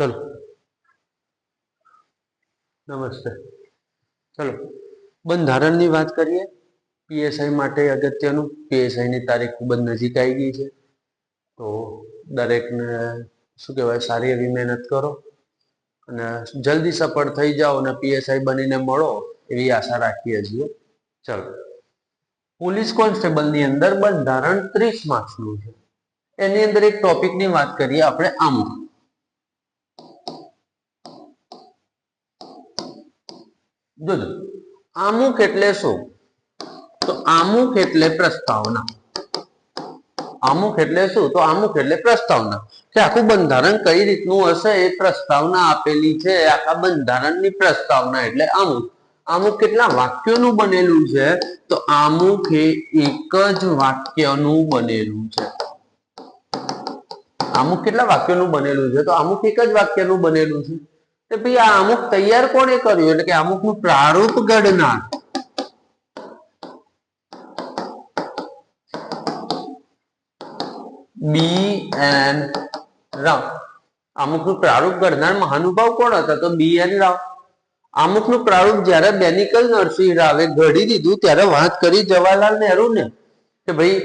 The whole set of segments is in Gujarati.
ચલો. નમસ્તે. ચલો. બંધારણની વાત કરીએ. પીએસઆઈ માટે અગત્યનું. પીએસઆઈની તારીખ ખૂબ જ નજીક આવી ગઈ છે. તો દરેકને શું કહેવાય? સારી એવી મહેનત કરો અને જલ્દી સફળ થઈ જાઓ અને પીએસઆઈ બનીને મળો એવી આશા રાખીએ છીએ. ચલો. પોલીસ કોન્સ્ટેબલની અંદર બંધારણ ત્રીસ માર્ક્સનું છે. એની અંદર એક ટોપિકની વાત કરીએ આપણે આમુખ જોજો આમુખ એટલે શું? તો આમુખ એટલે પ્રસ્તાવના. આમુખ એટલે શું? તો આમુખ એટલે પ્રસ્તાવના. કે આખું બંધારણ કઈ રીતનું હશે? એ પ્રસ્તાવના આપેલી છે. આખા બંધારણની પ્રસ્તાવના એટલે આમુખ આમુખ કેટલા વાક્યોનું બનેલું છે? તો આમુખ એ એક જ વાક્યનું બનેલું છે. આમુખ કેટલા વાક્યનું બનેલું છે? તો અમુક એક જ વાક્યનું બનેલું છે. તો ભાઈ આ અમુક તૈયાર કોણે કર્યું? એટલે કે અમુકનું પ્રારૂપ ઘડનાર બી એન રાવ અમુકનું પ્રારૂપ ઘડનાર મહાનુભાવ કોણ હતા? તો બી એન રાવ અમુકનું પ્રારૂપ જયારે બેનિકલ નરસિંહ રાવે ઘડી દીધું, ત્યારે વાત કરી જવાહરલાલ નહેરુ ને કે ભાઈ,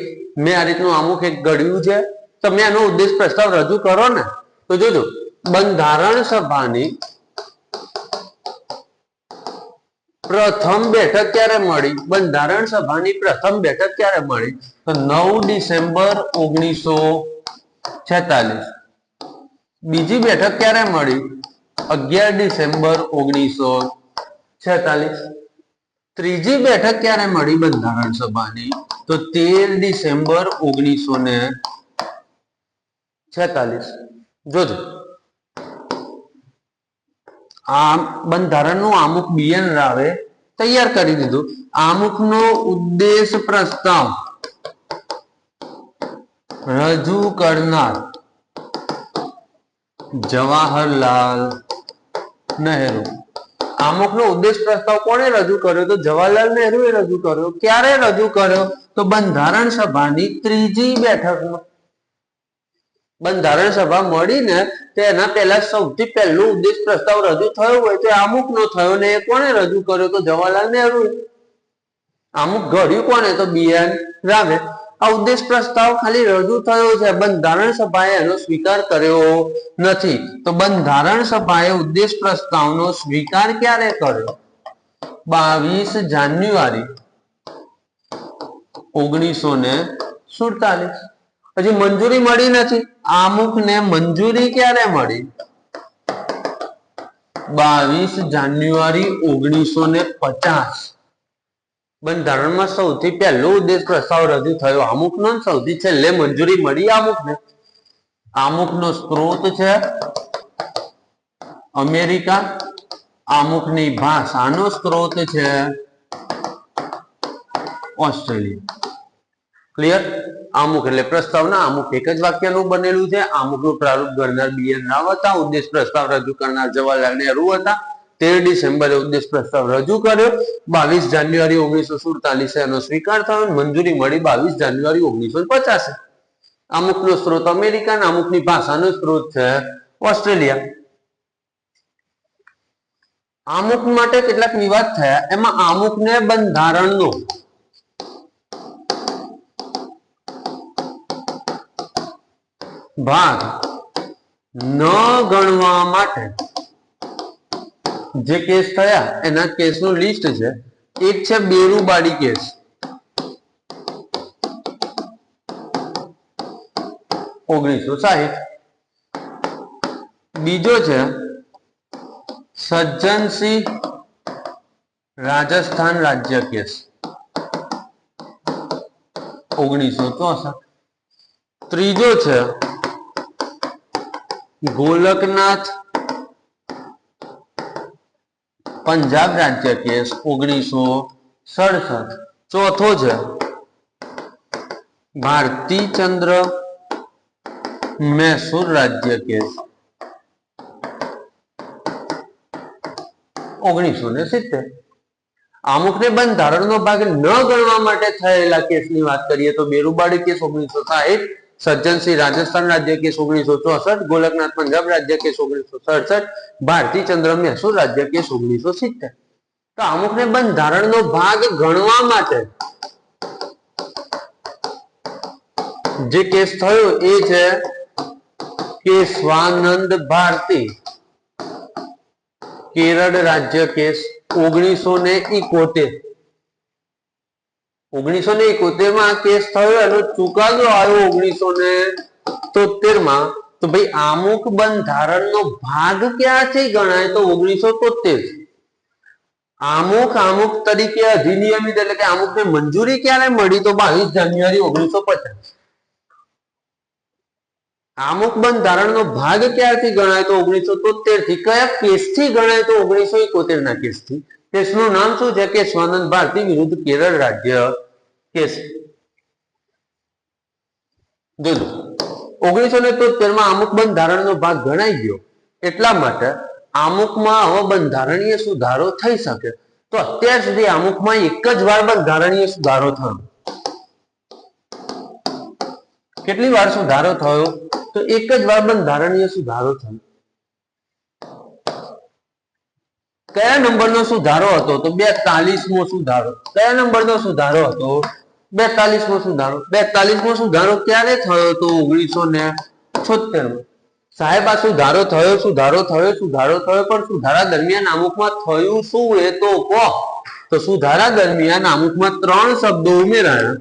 મેં આ રીતનું અમુક એક ઘડ્યું છે. તમે એનો ઉદ્દેશ પ્રસ્તાવ રજૂ કરો ને. તો જોજો, બંધારણ સભાની પ્રથમ બેઠક ક્યારે મળી? બંધારણ સભાની પ્રથમ બેઠક ક્યારે મળી? તો નવ ડિસેમ્બર ઓગણીસો છેતાલીસ. બીજી બેઠક ક્યારે મળી? અગિયાર ડિસેમ્બર ઓગણીસો છેતાલીસ. ત્રીજી બેઠક ક્યારે મળી બંધારણ સભાની? તો તેર ડિસેમ્બર ઓગણીસો ને છેતાલીસ. જોજો. આ બંધારણનું આમુખ બીએન રાવે તૈયાર કરી દીધું. આમુખનો ઉદ્દેશ પ્રસ્તાવ. રજૂ કરનાર જવાહરલાલ નહેરુ. આમુખનો ઉદ્દેશ પ્રસ્તાવ કોણે રજૂ કર્યો? તો જવાહરલાલ નહેરુએ રજૂ કર્યો. ક્યારે રજૂ કર્યો? તો બંધારણ સભાની ત્રીજી બેઠકમાં. બંધારણ સભા મળીને તેના પહેલા સૌથી પહેલું ઉદ્દેશ પ્રસ્તાવ રજૂ થયો હોય તો અમુક નો થયો ને એ કોને રજૂ કર્યો તો જવાહરલાલ નહેરુ. અમુક ઘડ્યું કોને તો બીએન રાવે આ ઉદ્દેશ પ્રસ્તાવ ખાલી રજૂ થયો છે બંધારણ સભાએ એનો સ્વીકાર કર્યો નથી. તો બંધારણ સભાએ ઉદ્દેશ પ્રસ્તાવનો સ્વીકાર ક્યારે કર્યો? બાવીસ જાન્યુઆરી ઓગણીસો ને સુડતાલીસ. હજી મંજૂરી મળી નથી. આમુખ ને મંજૂરી ક્યારે મળી? બાવીસ જાન્યુઆરી ઓગણીસો ને પચાસ. બંધારણમાં સૌથી પહેલો ઉદ્દેશ પ્રસ્તાવ રજૂ થયો. અમુકનો ને સૌથી છેલ્લે મંજૂરી મળી અમુકને આમુકનો સ્ત્રોત છે અમેરિકા. આમુકની ભાષાનો સ્ત્રોત છે ઓસ્ટ્રેલિયા. ક્લિયર? આમુખ એટલે પ્રસ્તાવના, અમુક એક જ વાક્યનું બનેલું છે. અમુકનું પ્રારૂપ કરનાર બીએન રાવ હતા, ઉદ્દેશ પ્રસ્તાવ રજૂ કરનાર જવાહરલાલ નહેરુ હતા. તેર ડિસેમ્બરે ઉદ્દેશ પ્રસ્તાવ રજૂ કર્યો. બાવીસ જાન્યુઆરી ઓગણીસો સુડતાલીસે એનો સ્વીકાર થયો મંજૂરી મળી બાવીસ જાન્યુઆરી ઓગણીસો પચાસે. અમુકનો સ્ત્રોત અમેરિકા અને અમુકની ભાષાનો સ્ત્રોત છે ઓસ્ટ્રેલિયા. આમુક માટે કેટલાક વિવાદ થયા. એમાં આમુકને બંધારણનો ભાગ ન ગણવા માટે જે કેસ થયા, એના કેસનું લિસ્ટ છે. એક છે બેરુબાડી કેસ. ઓગણીસો સાહીઠ. બીજો છે સજ્જનસિંહ રાજસ્થાન રાજ્ય કેસ. ઓગણીસો ચોસઠ. ત્રીજો છે ગોલકનાથ પંજાબ રાજ્ય કેસ ઓગણીસો સડસઠ. ચોથો છે ભારતી ચંદ્ર મૈસૂર રાજ્ય કેસ. ઓગણીસો ને સિત્તેર. અમુકને બંધારણનો ભાગ ન ગણવા માટે થયેલા કેસની વાત કરીએ તો બેરુબાડી કેસ ઓગણીસો સાહીઠ સજ્જનસિંહ રાજસ્થાન રાજ્ય કેસ ઓગણીસો ચોસઠ, ગોલકનાથ પંજાબ રાજ્ય કેસ ઓગણીસો સડસઠ, ભારતી ચંદ્ર મૈસૂર રાજ્ય કેસ ઓગણીસો સિત્તેર. તો અમુકને બંધારણનો ભાગ ગણવા માટે જે કેસ થયો એ છે કેશવાનંદ ભારતી, કેરળ રાજ્ય કેસ ઓગણીસો ને ઇકોતેર ઓગણીસો ને ઇકોતેરમાં કેસ થયો એનો ચુકાદો આવ્યો ઓગણીસો ને તોતેરમાં તો ભાઈ અમુક બંધારણનો ભાગ ક્યાંથી ગણાય? તો ઓગણીસો તોતેર અમુક અમુક તરીકે અધિનિયમિત એટલે કે અમુક ને મંજૂરી ક્યારે મળી? તો બાવીસ જાન્યુઆરી ઓગણીસો પચાસ અમુક બંધારણનો ભાગ ક્યારથી ગણાય? તો ઓગણીસો તોતેરથી કયા કેસથી ગણાય? તો ઓગણીસો એકોતેર ના કેસથી. કેસનું નામ શું છે? કે સ્વાનંદ ભારતી વિરુદ્ધ કેરળ રાજ્ય ને સુધારો થઈ શકે. તો અત્યાર સુધી અમુકમાં એક જ વાર બંધારણીય સુધારો થયો. કેટલી વાર સુધારો થયો? તો એક જ વાર બંધારણીય સુધારો થયો. કયા નંબરનો સુધારો હતો? તો બેતાલીસમો સુધારો. કયા નંબરનો સુધારો હતો? બેતાલીસમો સુધારો. બેતાલીસમો સુધારો ક્યારે થયો તો ઓગણીસો ને છોતેર સાહેબ, આ સુધારો થયો સુધારો થયો સુધારો થયો, પણ સુધારા દરમિયાન અમુકમાં થયું શું એ તો કહો. તો સુધારા દરમિયાન અમુકમાં ત્રણ શબ્દો ઉમેરાયા.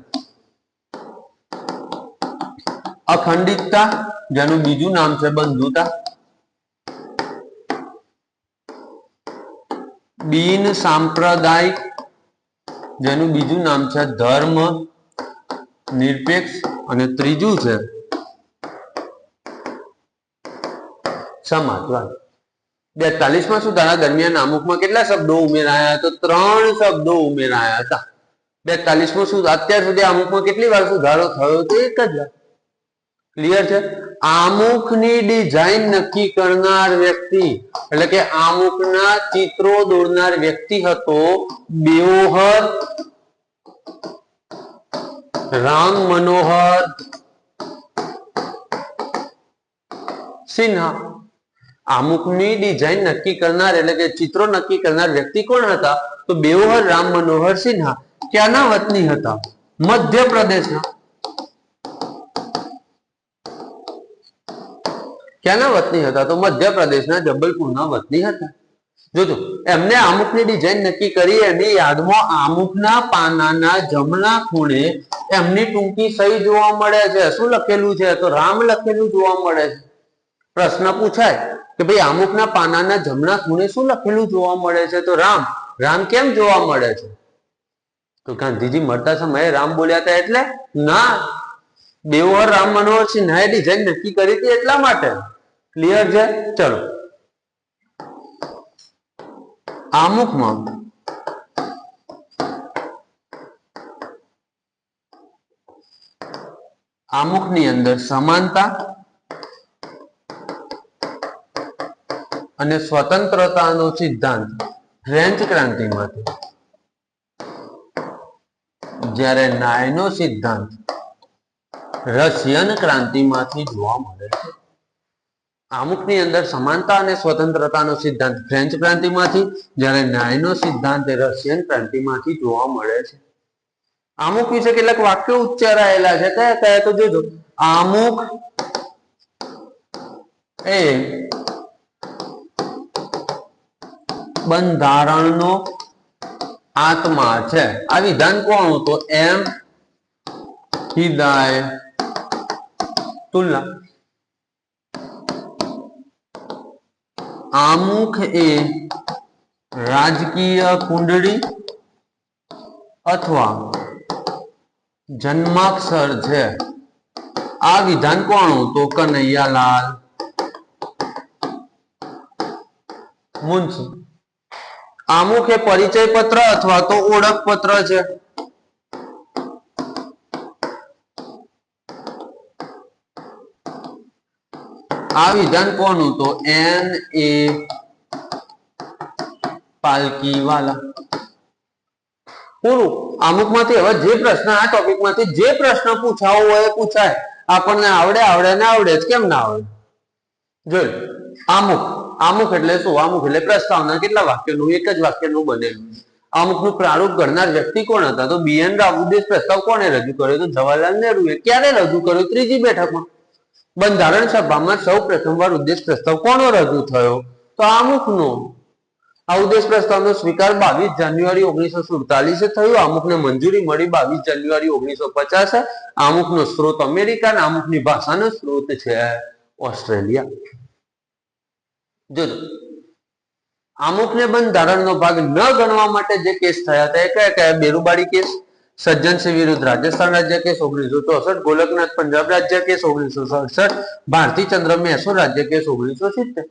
અખંડિતતા, જેનું બીજું નામ છે બંધુતા. બિન સાંપ્રદાયિક જેનું બીજું નામ છે ધર્મ નિરપેક્ષ અને ત્રીજું છે સમાજવાદ બેતાલીસમાં સુધારા દરમિયાન અમુકમાં કેટલા શબ્દો ઉમેરાયા તો ત્રણ શબ્દો ઉમેરાયા હતા. બેતાલીસમાં સુધાર અત્યાર સુધી અમુકમાં કેટલી વાર સુધારો થયો? એક જ વાર. ક્લિયર છે? આમુખની ડિઝાઇન નક્કી કરનાર વ્યક્તિ, એટલે કે આમુખના ચિત્રો દોરનાર વ્યક્તિ હતો બેઓહર રામ મનોહર સિન્હા. આમુખની ડિઝાઇન નક્કી કરનાર, એટલે કે ચિત્રો નક્કી કરનાર વ્યક્તિ કોણ હતા? તો બેઓહર રામ મનોહર સિન્હા. ક્યાંના વતની હતા? મધ્યપ્રદેશના. ક્યાંના વતની હતા? તો મધ્યપ્રદેશના જબલપુરના વતની હતા. જોજો, એમને આમુખની ડિઝાઇન નક્કી કરી, એની યાદમાં આમુખના પાનાના જમણા ખૂણે એમની ટૂંકી સહી જોવા મળે છે. શું લખેલું છે? તો રામ લખેલું જોવા મળે છે. પ્રશ્ન પૂછાય કે ભાઈ, આમુખના પાનાના જમણા ખૂણે શું લખેલું જોવા મળે છે? તો રામ રામ કેમ જોવા મળે છે? તો ગાંધીજી મળતા સમયે રામ બોલ્યા હતા એટલે, ના, દેવહર રામ મનોહર સિન્હાએ ડિઝાઇન નક્કી કરી હતી એટલા માટે. ક્લિયર છે? ચલો. આમુખમાં આમુખની અંદર સમાનતા અને સ્વતંત્રતાનો સિદ્ધાંત ફ્રેન્ચ ક્રાંતિમાંથી. જ્યારે નાયનો સિદ્ધાંત રશિયન ક્રાંતિમાંથી જોવા મળે છે. આમુખની અંદર સમાનતા અને સ્વતંત્રતાનો સિદ્ધાંત ફ્રેન્ચ ક્રાંતિમાંથી, જ્યારે ન્યાયનો સિદ્ધાંત રશિયન ક્રાંતિમાંથી જોવા મળે છે. આમુખ વિશે કેટલાક વાક્યો ઉચ્ચારાયેલા છે. કયા કયા તો જોજો. આમુખ એ બંધારણનો આત્મા છે. આ વિધાન કોણ તો એમ, હિદાય તુલના આમુખ એ રાજકીય કુંડળી અથવા જન્માક્ષર છે. આ વિધાન કોણ તો કનૈયાલાલ મુનશી. આમુખ એ પરિચય પત્ર અથવા તો ઓળખ પત્ર છે. આ વિધાન કોનું? તો એન એ પાલકી વાલા પૂરું. અમુકમાંથી હવે જે પ્રશ્ન આ ટોપિકમાંથી જે પ્રશ્ન પૂછાવો હોય પૂછાય. આપણને આવડે આવડે ને આવડે જ કેમ ના આવડે? જોઈ અમુક. અમુક એટલે શું? અમુક એટલે પ્રસ્તાવના. કેટલા વાક્યનું? એક જ વાક્યનું બનેલું. અમુકનું પ્રારૂપ ઘડનાર વ્યક્તિ કોણ હતા? તો બીએન રાવ ઉદ્દેશ પ્રસ્તાવ કોણે રજૂ કર્યો? તો જવાહરલાલ નહેરુએ. ક્યારે રજૂ કર્યો? ત્રીજી બેઠકમાં. બંધારણ સભામાં સૌ પ્રથમવાર ઉદ્દેશ પ્રસ્તાવ કોનો રજૂ થયો? તો અમુકનો. આ ઉદ્દેશ પ્રસ્તાવનો સ્વીકાર બાવીસ જાન્યુઆરી ઓગણીસો સુડતાલીસે થયો. આમુખને મંજૂરી મળી બાવીસ જાન્યુઆરી ઓગણીસો પચાસ. આમુખનો સ્ત્રોત અમેરિકા અને આમુખની ભાષાનો સ્ત્રોત છે ઓસ્ટ્રેલિયા. જોજો. આમુખને બંધારણનો ભાગ ન ગણવા માટે જે કેસ થયા હતા એ કયા કયા? બેરુબાડી કેસ? સજ્જન સિંહ વિરુદ્ધ રાજસ્થાન રાજ્ય કેસ ઓગણીસો ચોસઠ, ગોલકનાથ પંજાબ રાજ્ય કેસ ઓગણીસો સડસઠ, ભારતી ચંદ્ર મહેસૂર રાજ્ય કેસ ઓગણીસો સિત્તેર.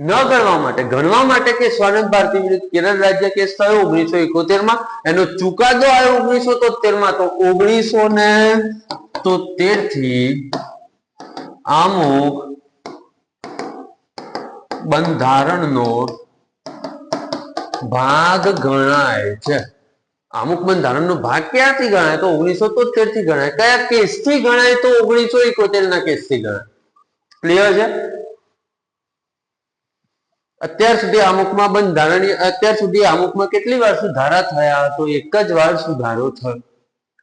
ન ગણવા માટે ગણવા માટે કે સ્વાનંદ ભારતી વિરુદ્ધ કેરળ રાજ્ય કેસ થયો ઓગણીસો એકોતેરમાં એનો ચુકાદો આવ્યો ઓગણીસો તોતેરમાં તો ઓગણીસો ને તોતેરથી આમુખ બંધારણનો ભાગ ગણાય છે. અમુક બંધારણનો ભાગ ક્યાંથી ગણાય? તો ઓગણીસો તોતેરથી ગણાય. કયા કેસથી ગણાય? તો ઓગણીસો એકોતેર ના કેસથી ગણાય. ક્લિયર છે? અત્યાર સુધી અમુકમાં બંધારણીય અત્યાર સુધી અમુકમાં કેટલી વાર સુધારા થયા તો એક જ વાર સુધારો થયો.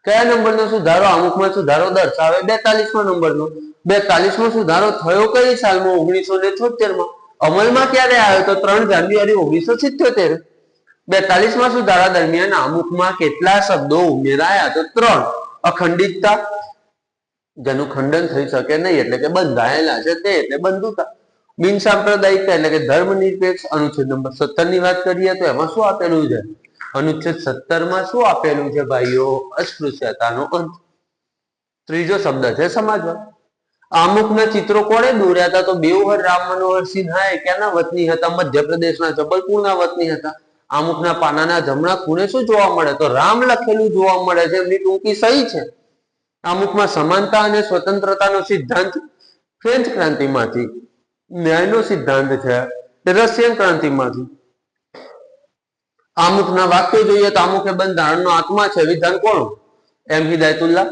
કયા નંબરનો સુધારો? અમુકમાં સુધારો દર્શાવે બેતાલીસમો નંબરનો. બેતાલીસમો સુધારો થયો કઈ સાલમાં? ઓગણીસો ને છોતેર અમલમાં ક્યારે આવ્યો? તો ત્રણ જાન્યુઆરી ઓગણીસો સિત્યોતેર. બેતાલીસમાં સુધારા દરમિયાન અમુકમાં કેટલા શબ્દો ઉમેરાયા? તો ત્રણ. અખંડિતતા. જેનું ખંડન થઈ શકે નહીં, એટલે કે બંધાયેલા છે તે, એટલે બંધુતા. બિન સાંપ્રદાયિકતા, એટલે કે ધર્મ નિરપેક્ષ, અનુચ્છેદ નંબર સત્તરની વાત કરીએ તો એમાં શું આપેલું છે? અનુચ્છેદ સત્તરમાં શું આપેલું છે ભાઈઓ? અસ્પૃશ્યતાનો અંત. ત્રીજો શબ્દ છે સમાજવાદ. અમુકના ચિત્રો કોણે દોર્યા હતા? તો બેઉહર, રામ મનોહર સિન્હા એ ક્યાંના વતની હતા? મધ્યપ્રદેશના જબલપુરના વતની હતા. અમુકના પાનાના જમણા ખૂણે શું જોવા મળે? તો રામ લખેલું જોવા મળે છે. એમની ટૂંકી સહી છે. અમુકમાં સમાનતા અને સ્વતંત્રતાનો સિદ્ધાંત ફ્રેન્ચ ક્રાંતિમાંથી, ન્યાયનો સિદ્ધાંત છે રશિયન ક્રાંતિમાંથી. અમુકના વાક્યો જોઈએ તો અમુક બંધારણનો આત્મા છે. વિધાન કોણ? એમ. હિદાયતુલ્લા